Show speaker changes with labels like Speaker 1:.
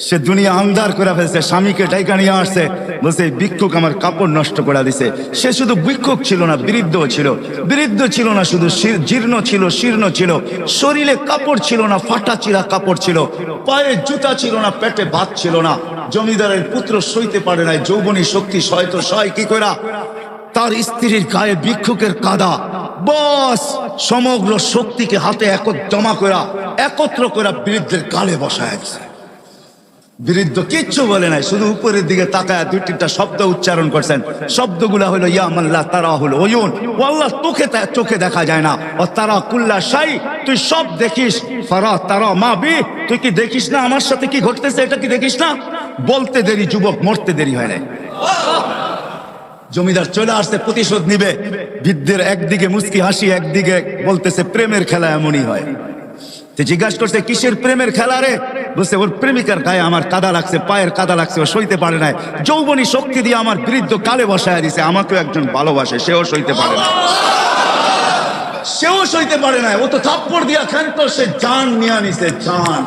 Speaker 1: সে দুনিয়া আন্দার করে ফেলছে, স্বামীকে ডাইকা নিয়ে আসছে। বলছে, "এই ভিক্ষুক আমার কাপড় নষ্ট করে দিছে। সে শুধু ভিক্ষুক ছিল না, বৃদ্ধ ছিল। বৃদ্ধ ছিল না শুধু জীর্ণ ছিল, শীর্ণ ছিল। শরীরে কাপড় ছিল না, ফাটা চিরা কাপড় ছিল। পায়ে জুতা ছিল না, পেটে ভাত ছিল না। জমিদারের পুত্র সইতে পারে নাই, যৌবনী শক্তি সয় তো সয় কি করা তার স্ত্রীর গায়ে ভিক্ষুকের কাদা। বস, সমগ্র শক্তিকে হাতে এক জমা করা একত্র করা বৃদ্ধের গালে বসায় বৃদ্ধ কিচ্ছু বলে নাই, শুধু উপরের দিকে তাকায় দুই তিনটা শব্দ উচ্চারণ করছেন। শব্দগুলা হলো, ইয়া মাল্লাহ তারা হলো ওয়ুন ও আল্লাহ, তোকে চোখে দেখা যায় না। ও তারা কুল্লা সাই তুই সব দেখিস। ফারা তারা মা বি, তুই কি দেখিস না আমার সাথে কি ঘটতেছে, এটা কি দেখিস না? বলতে দেরি, যুবক মরতে দেরি হয় না জমিদার চলে আসছে, প্রতিশোধ নিবে। বৃদ্ধের একদিকে মুস্কি হাসি, একদিকে বলতেছে, প্রেমের খেলা এমনই হয়। জিজ্ঞাসা করছে, কিসের প্রেমের খেলা রে? বলছে ওর প্রেমিকার গায়ে আমার কাদা লাগছে, পায়ের কাদা লাগছে, ও সইতে পারে না যৌবনী শক্তি দিয়ে আমার বৃদ্ধ কালে বসায় দিছে, আমাকেও একজন ভালোবাসে, সেও সইতে পারে না। সেও সইতে পারে না ও তো থাপ্পড় দিয়া খান তো সে জান নিয়ে আনিছে জান।